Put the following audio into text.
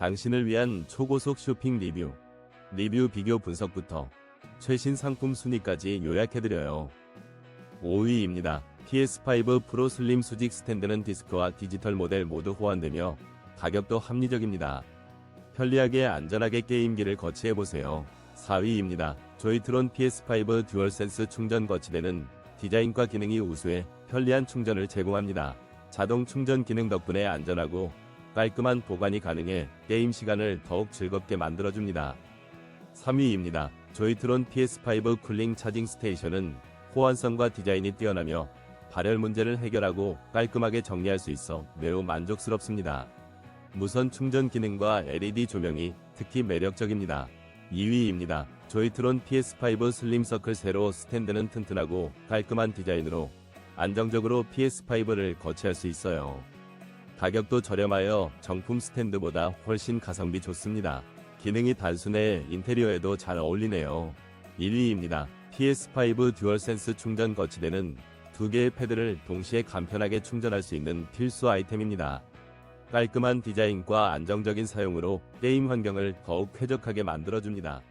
당신을 위한 초고속 쇼핑 리뷰, 리뷰 비교 분석부터 최신 상품 순위까지 요약해드려요. 5위입니다. PS5 프로 슬림 수직 스탠드는 디스크와 디지털 모델 모두 호환되며 가격도 합리적입니다. 편리하게 안전하게 게임기를 거치해보세요. 4위입니다. 조이트론 PS5 듀얼센스 충전 거치대는 디자인과 기능이 우수해 편리한 충전을 제공합니다. 자동 충전 기능 덕분에 안전하고 깔끔한 보관이 가능해 게임 시간을 더욱 즐겁게 만들어줍니다. 3위입니다. 조이트론 PS5 쿨링 차징 스테이션은 호환성과 디자인이 뛰어나며 발열 문제를 해결하고 깔끔하게 정리할 수 있어 매우 만족스럽습니다. 무선 충전 기능과 LED 조명이 특히 매력적입니다. 2위입니다. 조이트론 PS5 슬림 서클 세로 스탠드는 튼튼하고 깔끔한 디자인으로 안정적으로 PS5를 거치할 수 있어요. 가격도 저렴하여 정품 스탠드보다 훨씬 가성비 좋습니다. 기능이 단순해 인테리어에도 잘 어울리네요. 1위입니다. PS5 듀얼센스 충전 거치대는 두 개의 패드를 동시에 간편하게 충전할 수 있는 필수 아이템입니다. 깔끔한 디자인과 안정적인 사용으로 게임 환경을 더욱 쾌적하게 만들어줍니다.